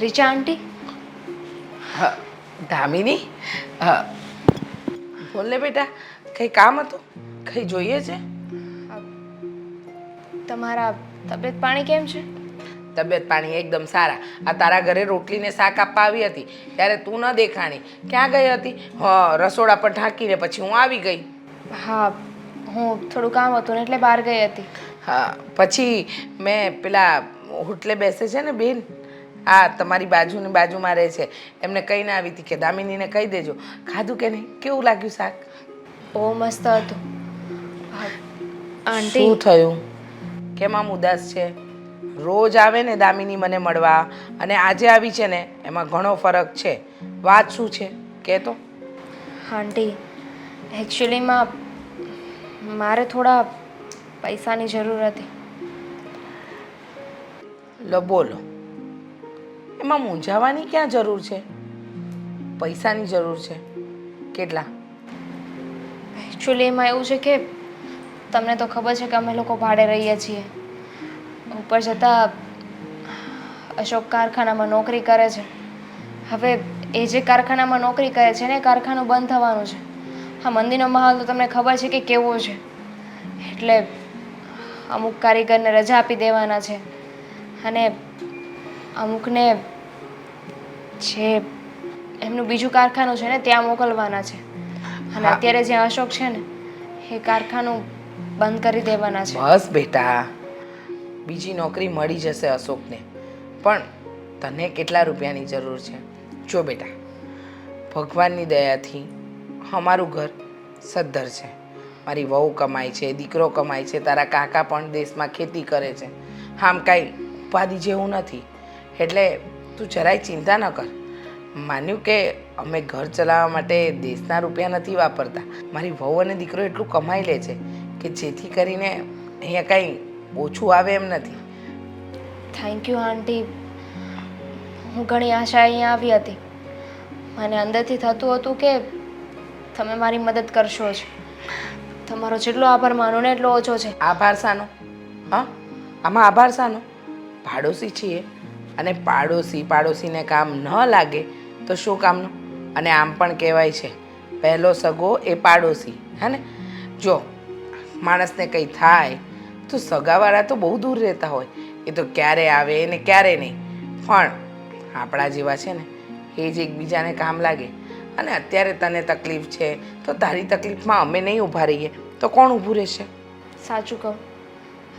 રીચા આંટી? હા ધામિની હા. બોલ ને બેટા કંઈ કામ હતું? કંઈ જોઈએ છે? તમારા તબિયત પાણી કેમ છે? તબિયત પાણી એકદમ સારા. આ તારા ઘરે રોટલીને શાક આપવા આવી હતી. ત્યારે તું ન દેખાણી. ક્યાં ગઈ હતી? હા રસોડા પર ઢાંકીને પછી હું આવી ગઈ. હા હું થોડું કામ હતું ને એટલે બહાર ગઈ હતી. હા પછી મેં પેલા હોટલે બેસે છે ને બેન? આ તમારી બાજુની બાજુમાં રહે છે. એમને કહીને આવી હતી કે દામિનીને કહી દેજો. ખાધું કે નહીં? કેવું લાગ્યું શાક? બહુ મસ્ત હતું. આંટી. શું થયું? કેમ આમ ઉદાસ છે? રોજ આવે ને દામિની મને મળવા અને આજે આવી છે ને એમાં ઘણો ફરક છે. વાત શું છે? કે તો આંટી એકચ્યુઅલીમાં મારે થોડા પૈસાની જરૂર હતી. લો બોલો. એમાં મૂંઝાવાની ક્યાં જરૂર છે? પૈસાની જરૂર છે. કેટલા? એકચ્યુઅલી એમાં એવું છે કે તમને તો ખબર છે કે અમે લોકો ભાડે રહીએ છીએ. ઉપર જતાં અશોક કારખાનામાં નોકરી કરે છે. હવે એ જે કારખાનામાં નોકરી કરે છે ને કારખાનું બંધ થવાનું છે. હા, મંદિરનો માહોલ તો તમને ખબર છે કે કેવો છે. એટલે અમુક કારીગરને રજા આપી દેવાના છે. અને અમુકને જે એમનું બીજું કારખાનું છે ને ત્યાં મોકલવાના છે. અને અત્યારે જ્યાં અશોક છે ને એ કારખાનું બંધ કરી દેવાના છે. બસ બેટા. બીજી નોકરી મળી જશે અશોકને. પણ તને કેટલા રૂપિયાની જરૂર છે? જો બેટા ભગવાનની દયાથી અમારું ઘર સદ્ધર છે. મારી વહુ કમાય છે દીકરો કમાય છે તારા કાકા પણ દેશમાં ખેતી કરે છે. આમ કાંઈ ઉપાધિ જેવું નથી. એટલે તું જરાય ચિંતા ન કર. માન્યું કે અમે ઘર ચલાવવા માટે દેશના રૂપિયા નથી વાપરતા. મારી વહુ અને દીકરો એટલું કમાઈ લે છે કે જેથી કરીને અહીંયા કાંઈ ઓછું આવે એમ નથી. થેન્ક યુ આંટી હું ઘણી આશા અહીંયા આવી હતી. મને અંદરથી થતું હતું કે તમે મારી મદદ કરશો જ. તમારો જેટલો આભાર માનો ને એટલો ઓછો છે. આભાર શાનો હા? આમાં આભાર શાનો પાડોશી છીએ. અને પાડોશી, પાડોશીને કામ ન લાગે તો શું કામનું? અને આમ પણ કહેવાય છે, પહેલો સગો એ પાડોશી, હે ને? જો, માણસને કંઈ થાય તો સગાવાળા તો બહુ દૂર રહેતા હોય, એ તો ક્યારે આવે ને ક્યારે નહીં. પણ આપણા જેવા છે ને, એ જ એકબીજાને કામ લાગે. અને અત્યારે તને તકલીફ છે તો તારી તકલીફમાં અમે નહીં ઊભા રહીએ, તો કોણ ઊભું રહેશે? સાચું કહું.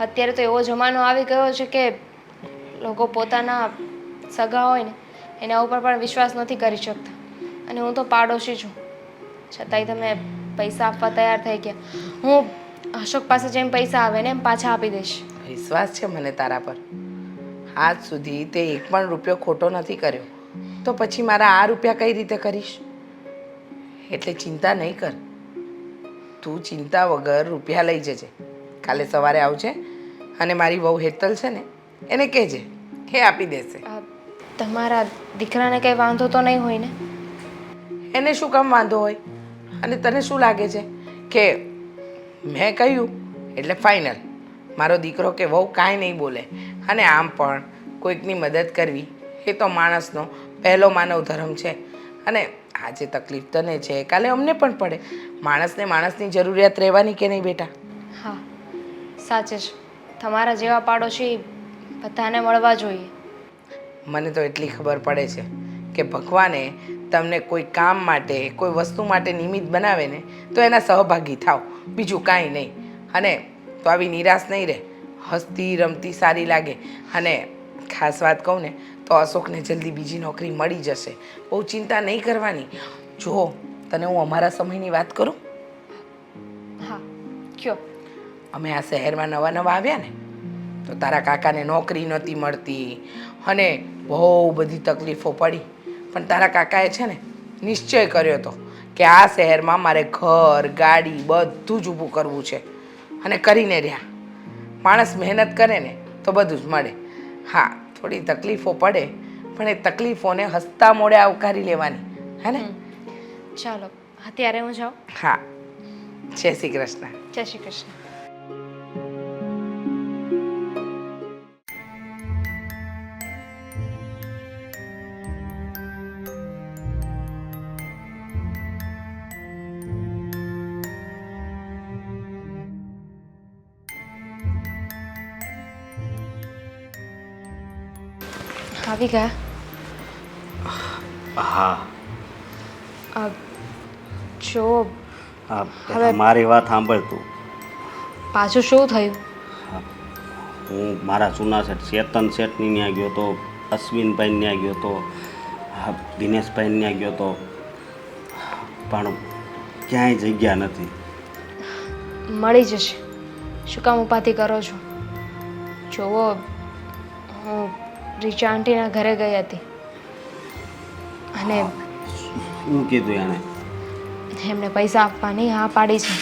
અત્યારે તો એવો જમાનો આવી ગયો છે કે લોકો પોતાના સગા હોય ને, એના ઉપર પણ વિશ્વાસ નથી કરી શકતા. અને હું તો પાડોશી છું. છતાંય તમે પૈસા આપવા તૈયાર થઈ ગયા. હું અશોક પાસે જેમ પૈસા આવે ને એમ પાછા આપી દઈશ. વિશ્વાસ છે મને તારા પર. આજ સુધી તે એક પણ રૂપિયો ખોટો નથી કર્યો. તો પછી મારા આ રૂપિયા કઈ રીતે કરીશ? એટલે ચિંતા નહીં કર. તું ચિંતા વગર રૂપિયા લઈ જજે. કાલે સવારે આવજે અને મારી વહુ હેતલ છે ને, એને કહેજે. એ આપી દેશે. તમારા દીકરાને કંઈ વાંધો તો નહીં હોય ને? એને શું કામ વાંધો હોય? અને તને શું લાગે છે? કે મેં કહ્યું એટલે ફાઇનલ મારો દીકરો કે વહુ કાંઈ નહીં બોલે. અને આમ પણ કોઈકની મદદ કરવી એ તો માણસનો પહેલો માનવ ધર્મ છે. અને આજે તકલીફ તને છે કાલે અમને પણ પડે. માણસને માણસની જરૂરિયાત રહેવાની કે નહીં બેટા? હા સાચે જ. તમારા જેવા પાડોશી બધાને મળવા જોઈએ. મને તો એટલી ખબર પડે છે કે ભગવાને તમને કોઈ કામ માટે કોઈ વસ્તુ માટે નિમિત્ત બનાવે ને તો એના સહભાગી થાવ બીજું કાંઈ નહીં. અને તો આવી નિરાશ નહીં રહે. હસતી રમતી સારી લાગે. અને ખાસ વાત કહું ને તો અશોકને જલ્દી બીજી નોકરી મળી જશે. બહુ ચિંતા નહીં કરવાની. જો તને હું અમારા સમયની વાત કરું? હા કયો? અમે આ શહેરમાં નવા નવા આવ્યા ને તો તારા કાકાને નોકરી નહોતી મળતી. અને બહુ બધી તકલીફો પડી. પણ તારા કાકાએ છે ને નિશ્ચય કર્યો હતો કે આ શહેરમાં મારે ઘર ગાડી બધું જ ઊભું કરવું છે. અને કરીને રહ્યા. માણસ મહેનત કરે ને તો બધું જ મળે. હા થોડી તકલીફો પડે પણ એ તકલીફોને હસતા મોડે આવકારી લેવાની. હે ને? ચાલો અત્યારે હું જાઉં. હા. જય શ્રી કૃષ્ણ. જય શ્રી કૃષ્ણ. આવી ગયા? હા. જો હવે- મારી વાત સાંભળ તું. પાછું શું થયું? હું. મારા જૂના શેઠ ચેતન શેઠની ત્યાં ગયો તો અશ્વિનભાઈ ત્યાં ગયો તો દિનેશભાઈ ત્યાં ગયો તો પણ ક્યાંય જગ્યા નથી. મળી જશે. શું કામ ઉપાધિ કરો છો? જુઓ હું રીચા આંટીના ઘરે ગઈ હતી. અને શું કીધું એણે? એમને પૈસા આપવાની હા પાડી છે.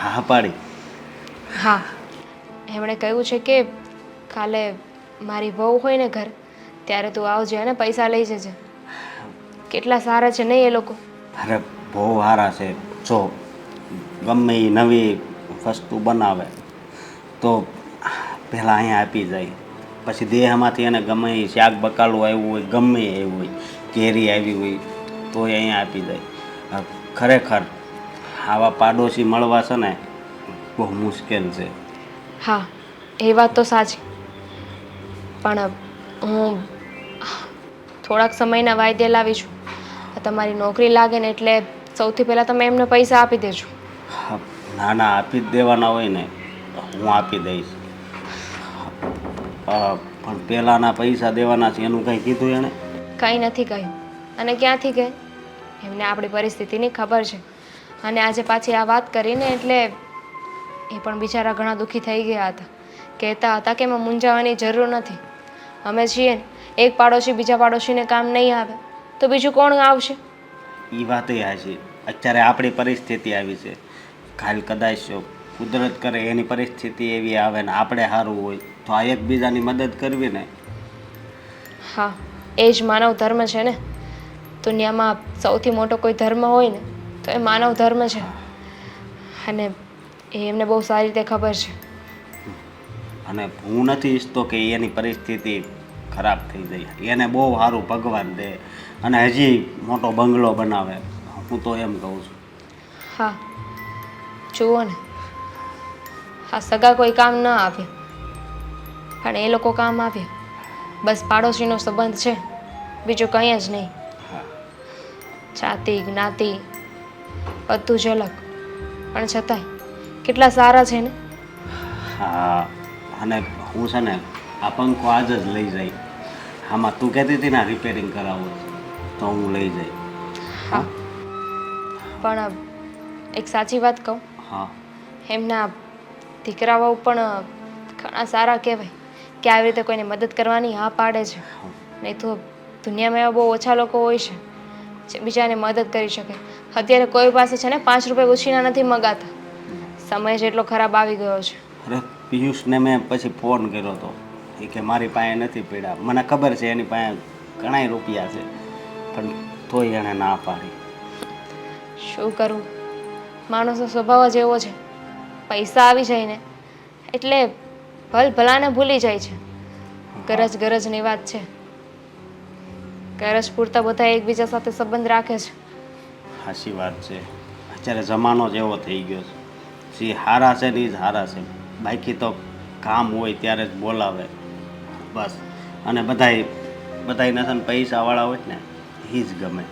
હા પાડી? હા. એમણે કહ્યું છે કે કાલે મારી વહુ હોય ને ઘર ત્યારે તું આવજે અને પૈસા લઈ જજે. કેટલા સારા છે નહીં એ લોકો? અરે બહુ સારા છે. જો ગમે એ નવી વસ્તુ બનાવે તો પહેલાં અહીંયા આપી જાય. પછી દેહમાંથી એને ગમે એ શાક બકાલું આવ્યું હોય ગમે એવું આવ્યું હોય કેરી આવી હોય તો એ અહીંયા આપી દે. ખરેખર આવા પાડોશી મળવા છે ને બહુ મુશ્કેલ છે. હા એ વાત તો સાચી. પણ હું થોડાક સમયના વાયદે લાવી છું તમારી નોકરી લાગે ને એટલે સૌથી પહેલાં તમે એમને પૈસા આપી દેજો. ના ના આપી જ દેવાના હોય ને હું આપી દઈશ. પણ પહેલાંના પૈસા દેવાના છે એનું કંઈ કીધું એણે? કંઈ નથી કહ્યું. અને ક્યાંથી ગઈ એમને આપણી પરિસ્થિતિની ખબર છે. અને આજે પાછી આ વાત કરીને એટલે એ પણ બિચારા ઘણા દુઃખી થઈ ગયા હતા. કહેતા હતા કે એમાં મૂંઝાવાની જરૂર નથી. અમે છીએ ને એક પાડોશી બીજા પાડોશીને કામ નહીં આવે. તો બીજું કોણ આવશે? એ વાત એ હાચી અત્યારે આપણી પરિસ્થિતિ આવી છે. કાલ કદાચ કુદરત કરે એની પરિસ્થિતિ એવી આવે ને આપણે સારું હોય. તો આ એકબીજાની મદદ કરવી ને. હા એ જ માનવ ધર્મ છે ને. દુનિયામાં સૌથી મોટો કોઈ ધર્મ હોય ને તો એ માનવ ધર્મ છે. અને એ એમને બહુ સારી રીતે ખબર છે. અને હું નથી ઈચ્છતો કે એની પરિસ્થિતિ ખરાબ થઈ જાય. એને બહુ સારું ભગવાન દે અને હજી મોટો બંગલો બનાવે. હું તો એમ કહું છું. હા જુઓ ને. હા સગા કોઈ કામ ન આવ્યા પણ એ લોકો કામ આવ્યા બસ પાડોશીનો સંબંધ છે. બીજું કંઈ જ નહીં. જાતિ જ્ઞાતિ બધું જ અલગ. પણ છતાંય કેટલા સારા છે ને? હા અને હું છે ને આ પંખો આજ જ લઈ જાય આમાં તું કહેતી હતી ને રિપેરિંગ કરાવવું તો હું લઈ જઈ. હા. પણ એક સાચી વાત કહું. હા. એમના દીકરાઓ પણ ઘણા સારા કહેવાય. કે આવી રીતે કોઈને મદદ કરવાની હા પાડે છે. નહીં તો દુનિયામાં એવા બહુ ઓછા લોકો હોય છે જે બીજાને મદદ કરી શકે. અત્યારે કોઈ પાસે છે ને પાંચ રૂપિયા ઉછીના નથી મગાતા. સમય જેટલો ખરાબ આવી ગયો છે. અરે પિયુષને મેં પછી ફોન કર્યો હતો એ કે મારી પાસે નથી પીડા. મને ખબર છે એની પાસે ઘણાય રૂપિયા છે પણ તોય એણે ના પાડી. શું કરું? માણસનો સ્વભાવ જ એવો છે. પૈસા આવી જાય ને એટલે ભલ ભલાને ભૂલી જાય છે. ગરજ ગરજની વાત છે. ગરજ પૂરતા બધા એકબીજા સાથે સંબંધ રાખે છે. સાચી વાત છે. અત્યારે જમાનો જ એવો થઈ ગયો છે. જે હારા છે ને એ જ હારા છે. બાકી તો કામ હોય ત્યારે જ બોલાવે. બસ. અને બધાય બધાય ને પૈસાવાળા હોય ને એ જ ગમે.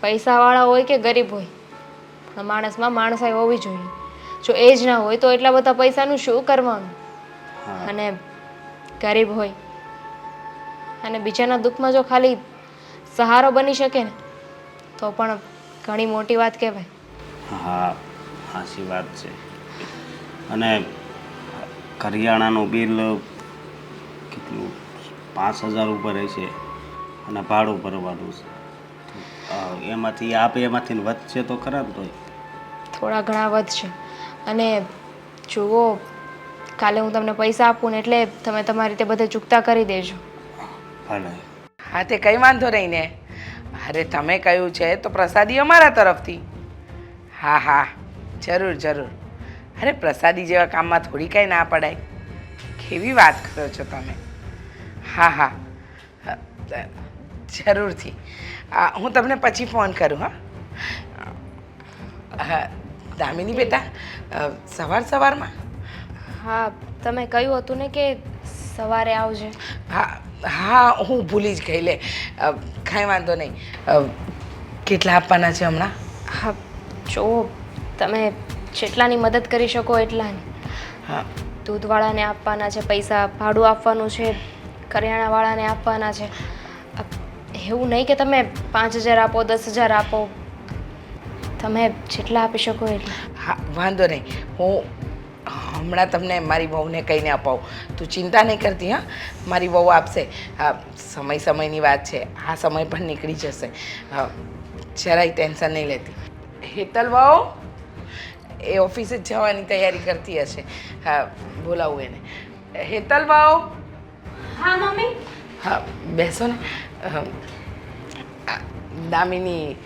પૈસાવાળા હોય કે ગરીબ હોય? પણ માણસમાં માણસાઈ હોવી જોઈએ. જો એ જ ના હોય તો એટલા બધા પૈસાનું શું કરવાનું? અને ગરીબ હોય. અને બીજાના દુઃખમાં જો ખાલી સહારો બની શકે ને તો પણ ઘણી મોટી વાત કહેવાય. હા હાસી વાત છે. અને કરિયાણાનું બિલ કેટલું? પાંચ હજાર ઉપર છે. અને ભાડું ભરવાનું છે. એમાંથી આપે એમાંથી વધશે તો ખરાબ તોય? થોડા ઘણા વધશે. અને જુઓ કાલે હું તમને પૈસા આપું ને એટલે તમે તમારી રીતે બધે ચૂકતા કરી દેજો. ભલે હા તે કંઈ વાંધો નહીં ને. અરે તમે કહ્યું છે તો પ્રસાદી અમારા તરફથી. હા હા જરૂર જરૂર. અરે પ્રસાદી જેવા કામમાં થોડી કાંઈ ના પડાય. કેવી વાત કરો છો તમે? હા હા. જરૂરથી. હું તમને પછી ફોન કરું હા? હા દામિની બેટા સવાર સવારમાં? હા તમે કહ્યું હતું ને કે સવારે આવજે. હા હા હું ભૂલી જ ગઈ લે. કાંઈ વાંધો નહીં. કેટલા આપવાના છે હમણાં? હા જો તમે જેટલાની મદદ કરી શકો એટલાની. હા. દૂધવાળાને આપવાના છે પૈસા ભાડું આપવાનું છે કરિયાણાવાળાને આપવાના છે. એવું નહીં કે તમે પાંચ હજાર આપો દસ હજાર આપો. તમે જેટલા આપી શકો એટલા. હા વાંધો નહીં. હું હમણાં તમને મારી વહુને કહીને અપાવું. તું ચિંતા નહીં કરતી હા? મારી વહુ આપશે. હા સમય સમયની વાત છે. આ સમય પણ નીકળી જશે. હા જરાય ટેન્શન નહીં લેતી. હેતલ વહુ એ ઓફિસે જ જવાની તૈયારી કરતી હશે. હા બોલાવું એને. હેતલ વહુ. હા મમ્મી. હા બેસો ને. દામિની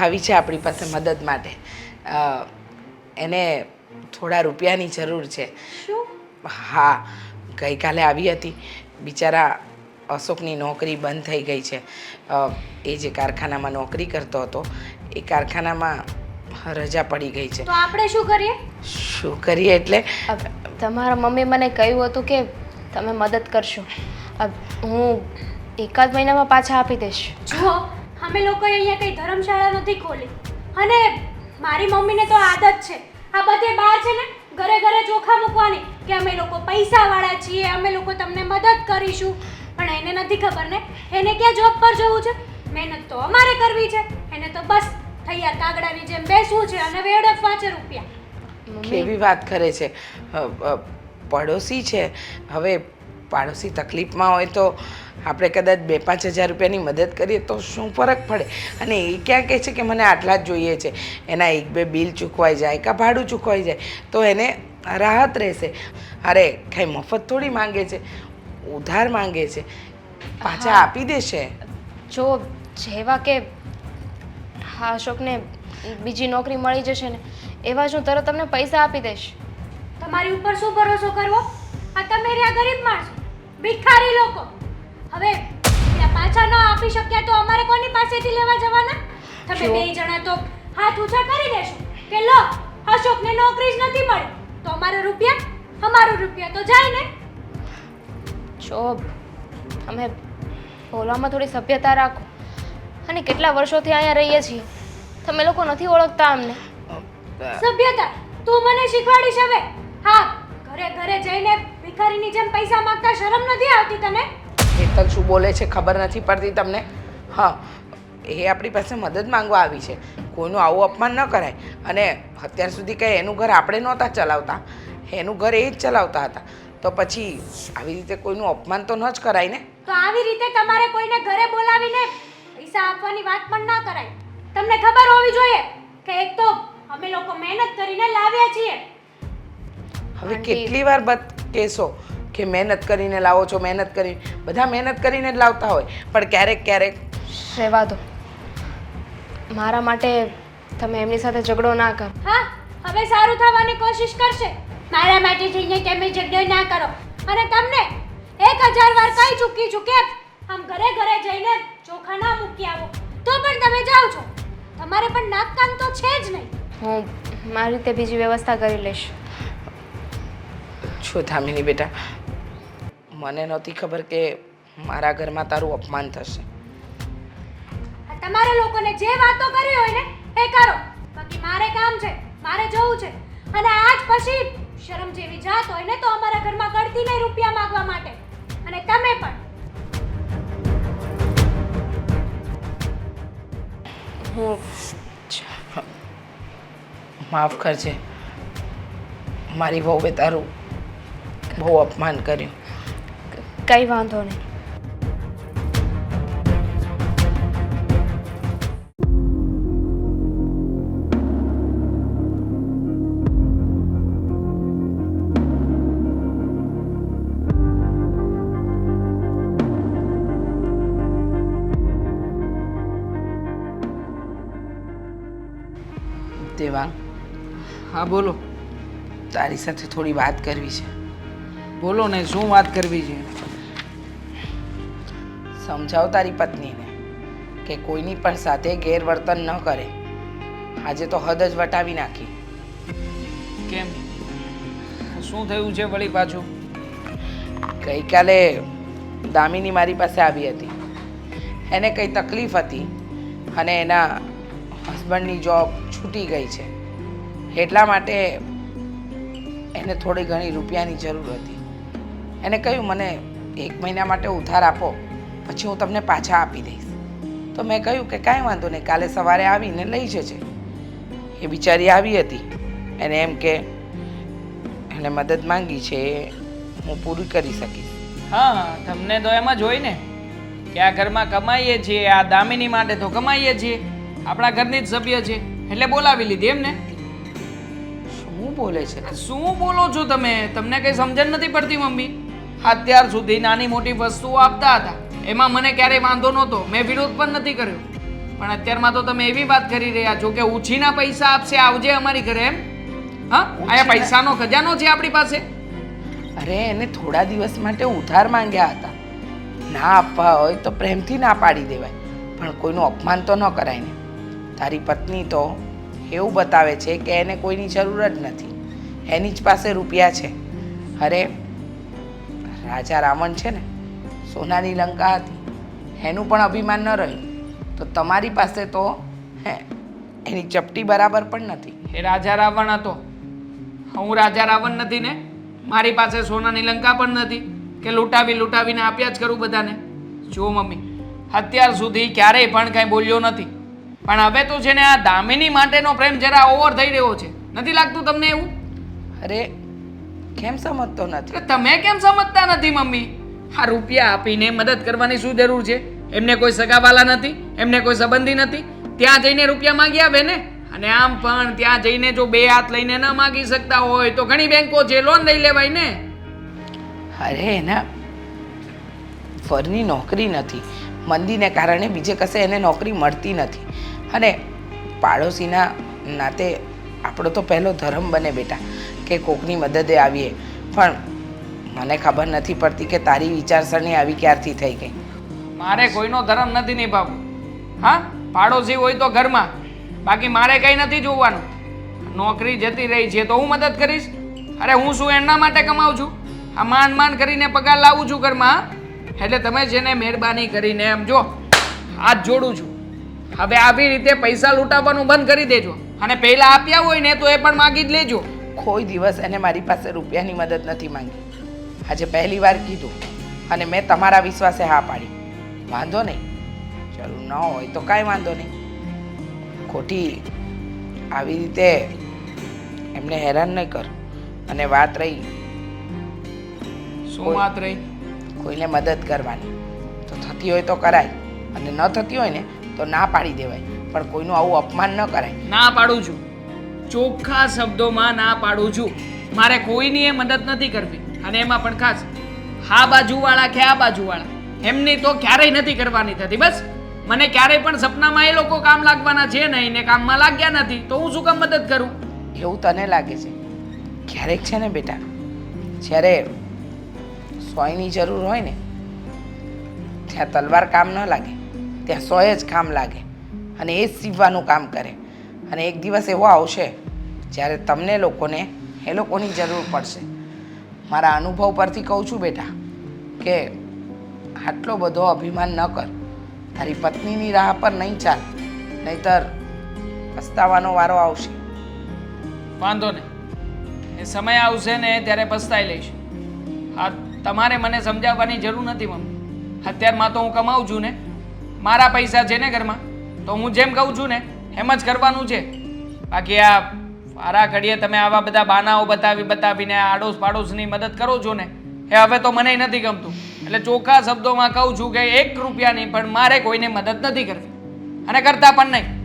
આવી છે આપણી પાસે મદદ માટે. એને થોડા રૂપિયાની જરૂર છે. શું? હા ગઈકાલે આવી હતી. બિચારા અશોકની નોકરી બંધ થઈ ગઈ છે. એ જે કારખાનામાં નોકરી કરતો હતો એ કારખાનામાં રજા પડી ગઈ છે. તો આપણે શું કરીએ? શું કરીએ એટલે? તમારા મમ્મી મને કહ્યું હતું કે તમે મદદ કરશો. હું એકાદ મહિનામાં પાછા આપી દઈશ. જુઓ અમે લોકોએ અહીંયા કંઈ ધર્મશાળા નથી ખોલી. અને મારી મમ્મીને તો આદત છે. આ બધે બહાર છે ને, ઘરે ઘરે ચોખા મૂકવાની કે અમે લોકો પૈસાવાળા છીએ, અમે લોકો તમને મદદ કરીશું. પણ એને નથી ખબર ને, એને ક્યાં જોબ પર જવું છે? મહેનત તો અમારે કરવી છે. એને તો બસ તૈયાર કાગડાની જેમ બેસવું છે અને વેડફવા છે રૂપિયા. કેવી વાત કરે છે. પડોશી છે. હવે પાડોશી તકલીફમાં હોય તો આપણે કદાચ બે પાંચ હજાર રૂપિયાની મદદ કરીએ તો શું ફરક પડે? અને એ ક્યાં કહે છે કે મને આટલા જ જોઈએ છે. એના એક બે બિલ ચૂકવાઈ જાય કાં ભાડું ચૂકવાઈ જાય. તો એને રાહત રહેશે. અરે ખાઈ મફત થોડી માંગે છે? ઉધાર માંગે છે. પાછા આપી દેશે? જો જેવા કે હા અશોકને બીજી નોકરી મળી જશે ને એવા જ હું તરત તમને પૈસા આપી દઈશ. તમારી ઉપર શું ભરોસો કરવો? આ તમે રહ્યા ગરીબ માણસો ભિખારી લોકો. હવે ત્યાં પાછા ન આપી શક્યા તો અમારે કોની પાસેથી લેવા જવાના? તમે બે જણા તો હાથ ઊંચા કરી દેશો કે લો અશોકને નોકરી જ નથી મળી. તો અમારો રૂપિયા? અમારો રૂપિયા તો જાય ને. જોબ અમે બોલવામાં થોડી સભ્યતા રાખો. અને કેટલા વર્ષોથી અહીંયા રહીએ છીએ. તમે લોકો નથી ઓળખતા અમને. સભ્યતા તું મને શીખવાડીશ હવે. હા ઘરે ઘરે જઈને ભિખારીની જેમ પૈસા માંગતા શરમ નથી આવતી તને? હેતલ શું બોલે છે ખબર નથી પડતી તમને? હા એ આપણી પાસે મદદ માંગવા આવી છે. કોઈનું આવું અપમાન ન કરાય. અને અત્યાર સુધી કંઈ એનું ઘર આપણે નહોતા ચલાવતા. એનું ઘર એ જ ચલાવતા હતા. તો પછી આવી રીતે કોઈનું અપમાન તો ન જ કરાય ને? તો આવી રીતે તમારે કોઈને ઘરે બોલાવીને પૈસા આપવાની વાત પણ ના કરાય. તમને ખબર હોવી જોઈએ કે એક તો અમે લોકો મહેનત કરીને લાવ્યા છીએ. હવે કેટલી વાર બત કહેશો કે મહેનત કરીને લાવો છો મહેનત કરી બધા મહેનત કરીને જ લાવતા હોય. પણ ક્યારેક ક્યારેક રહેવા દો. મારા માટે તમે એમની સાથે ઝઘડો ના કરો. હા હવે સારું થવાની કોશિશ કરશે. મારા માટે જઈને તમે ઝઘડો ના કરો. અને તમને એક હજાર વાર કહી ચૂકી છું કે આમ ઘરે ઘરે જઈને ચોખા ના મૂકી આવો. તો પણ તમે જાઓ છો. તમારે પણ નાક કામ તો છે જ નહીં. હું મારી રીતે બીજી વ્યવસ્થા કરી લઈશ. છો થામીની બેટા? મને નહોતી ખબર કે મારા ઘરમાં તારું અપમાન થશે. આ તમારે લોકોને જે વાતો કરી હોય ને એ કરો બાકી મારે કામ છે મારે જવું છે. અને આજ પછી શરમ જેવી જાત હોય ને તો અમારા ઘરમાં ગળતી નહીં રૂપિયા માંગવા માટે. અને તમે પણ. હું માફ કરજે. મારી વહુએ તારું બહુ અપમાન કર્યું. કંઈ વાંધો નહીં. દેવાંગ હા બોલો. તારી સાથે થોડી વાત કરવી છે. બોલો ને શું વાત કરવી છે? સમજાવ તારી પત્નીને કે કોઈની પણ સાથે ગેરવર્તન ન કરે. આજે તો હદ જ વટાવી નાખી. કેમ? શું થયું છે વળી પાછું? ગઈકાલે દામિની મારી પાસે આવી હતી. એને કંઈ તકલીફ હતી અને એના હસબન્ડની જોબ છૂટી ગઈ છે. એટલા માટે એને થોડી ઘણી રૂપિયાની જરૂર હતી. એને કહ્યું મને એક મહિના માટે ઉધાર આપો પછી હું તમને પાછા આપી દઈશ. તો મેં કહ્યું કે કાંઈ વાંધો નહીં કાલે સવારે આવીને લઈ જજે. એ બિચારી આવી હતી. એને એમ કે એને મદદ માંગી છે હું પૂરી કરી શકીશ. હા તમને તો એમ જ હોય ને કે આ ઘરમાં કમાઈએ છીએ આ દામિની માટે તો કમાઈએ છીએ આપણા ઘરની જ સભ્ય છે એટલે બોલાવી લીધી એમ ને શું બોલે છે? શું બોલો છો તમે? તમને કઈ સમજણ નથી પડતી મમ્મી? અત્યાર સુધી નાની મોટી વસ્તુઓ આપતા હતા. એમાં મને ક્યારેય વાંધો નહોતો. મેં વિરોધ પણ નથી કર્યો. પણ અત્યારમાં તો તમે એવી વાત કરી રહ્યા છો કે ઉછીના પૈસા આપશે આવજે અમારી ઘરે એમ. હા? આયા પૈસાનો ખજાનો છે આપણી પાસે? અરે એને થોડા દિવસ માટે ઉધાર માંગ્યા હતા. ના આપવા હોય તો પ્રેમથી ના પાડી દેવાય. પણ કોઈનું અપમાન તો ન કરાય ને. તારી પત્ની તો એવું બતાવે છે કે એને કોઈની જરૂર જ નથી. એની જ પાસે રૂપિયા છે. અરે રાજા રાવણ છે ને સોનાની લંકા હતી. એનું પણ અભિમાન ન રહ્યું. તો તમારી પાસે તો હે એની ચપટી બરાબર પણ નથી. એ રાજા રાવણ હતો. હું રાજા રાવણ નથી ને મારી પાસે સોનાની લંકા પણ નથી કે લૂંટાવી લૂંટાવીને આપ્યા જ કરું બધાને. જુઓ મમ્મી અત્યાર સુધી ક્યારેય પણ કાંઈ બોલ્યો નથી. પણ હવે તો છે ને આ દામિની માટેનો પ્રેમ જરા ઓવર થઈ રહ્યો છે. નથી લાગતું તમને એવું? અરે કેમ સમજતો નથી? તમે કેમ સમજતા નથી મમ્મી? આ રૂપિયા આપીને મદદ કરવાની શું જરૂર છે? એમને કોઈ સગાવાલા નથી એમને કોઈ સંબંધી નથી. ત્યાં જઈને રૂપિયા માંગી આવે ને? અને આમ પણ ત્યાં જઈને જો બે હાથ લઈને ન માગી શકતા હોય તો ઘણી બેંકો છે લોન લઈ લેવાય ને? અરે એના ફરની નોકરી નથી. મંદીને કારણે બીજે કશે એને નોકરી મળતી નથી. અને પાડોશીના નાતે આપણો તો પહેલો ધર્મ બને બેટા, કે કોકની મદદે આવીએ. પણ મને ખબર નથી પડતી કે તારી વિચારસરણી આવી ક્યારથી થઈ ગઈ. મારે કોઈનો ધર્મ નથી નિભાવવો. હા? પાડોશી હોય તો ઘરમાં. બાકી મારે કંઈ નથી જોવાનું. નોકરી જતી રહી છે તો હું મદદ કરીશ? અરે હું શું એમના માટે કમાઉં છું? આ માન માન કરીને પગાર લાવું છું ઘરમાં એટલે તમે જેને મહેરબાની કરીને એમ જો, હાથ જોડું છું. હવે આવી રીતે પૈસા લૂંટાવવાનું બંધ કરી દેજો. અને પહેલા આપ્યા હોય ને તો એ પણ માગી જ લેજો. કોઈ દિવસ એને મારી પાસે રૂપિયાની મદદ નથી માંગી. આજે પહેલી વાર કીધું અને મેં તમારા વિશ્વાસે હા પાડી. વાંધો નહીં. જરૂર ન હોય તો કાંઈ વાંધો નહીં. ખોટી આવી રીતે એમને હેરાન નહીં કર. અને વાત રહી. શું વાત રહી? કોઈને મદદ કરવાની. તો થતી હોય તો કરાય. અને ન થતી હોય ને તો ના પાડી દેવાય. પણ કોઈનું આવું અપમાન ન કરાય ના પાડું છું. ચોખ્ખા શબ્દોમાં ના પાડું છું. મારે કોઈની એ મદદ નથી કરવી. અને એમાં પણ ખાસ હા બાજુવાળા કે આ બાજુવાળા એમની તો ક્યારેય નથી કરવાની થતી. બસ મને ક્યારેય પણ સપનામાં એ લોકો કામ લાગવાના છે નહીં ને કામમાં લાગ્યા નથી તો હું શું કામ મદદ કરું? એવું તને લાગે છે? ક્યારેક છે ને બેટા જ્યારે સોયની જરૂર હોય ને ત્યાં તલવાર કામ ન લાગે ત્યાં સોય જ કામ લાગે. અને એ જ સીવવાનું કામ કરે. અને એક દિવસ એવો આવશે, જ્યારે તમને લોકોને, એ લોકોની જરૂર પડશે. મારા અનુભવ પરથી કહું છું બેટા, કે આટલો બધો અભિમાન ન કર. તારી પત્નીની રાહ પર નહીં ચાલ, નહીતર પસ્તાવાનો વારો આવશે. વાંધો નહીં. એ સમય આવશે ને ત્યારે પસ્તાઈ લઈશ. હા, તમારે મને સમજાવવાની જરૂર નથી, મમ્મી. અત્યારમાં તો હું કમાઉં છું ને. મારા પૈસા છે ને ઘરમાં? તો હું જેમ કહું છું ને, એમ જ કરવાનું છે. બાકી આ વારા ઘડીએ તમે આવા બધા બાનાઓ બતાવી બતાવીને આડોશ પાડોશની મદદ કરો છો ને, એ હવે તો મને નથી ગમતું. એટલે ચોખ્ખા શબ્દોમાં કહું છું કે એક રૂપિયાની પણ મારે કોઈને મદદ નથી કરવી. અને કરતા પણ નહીં.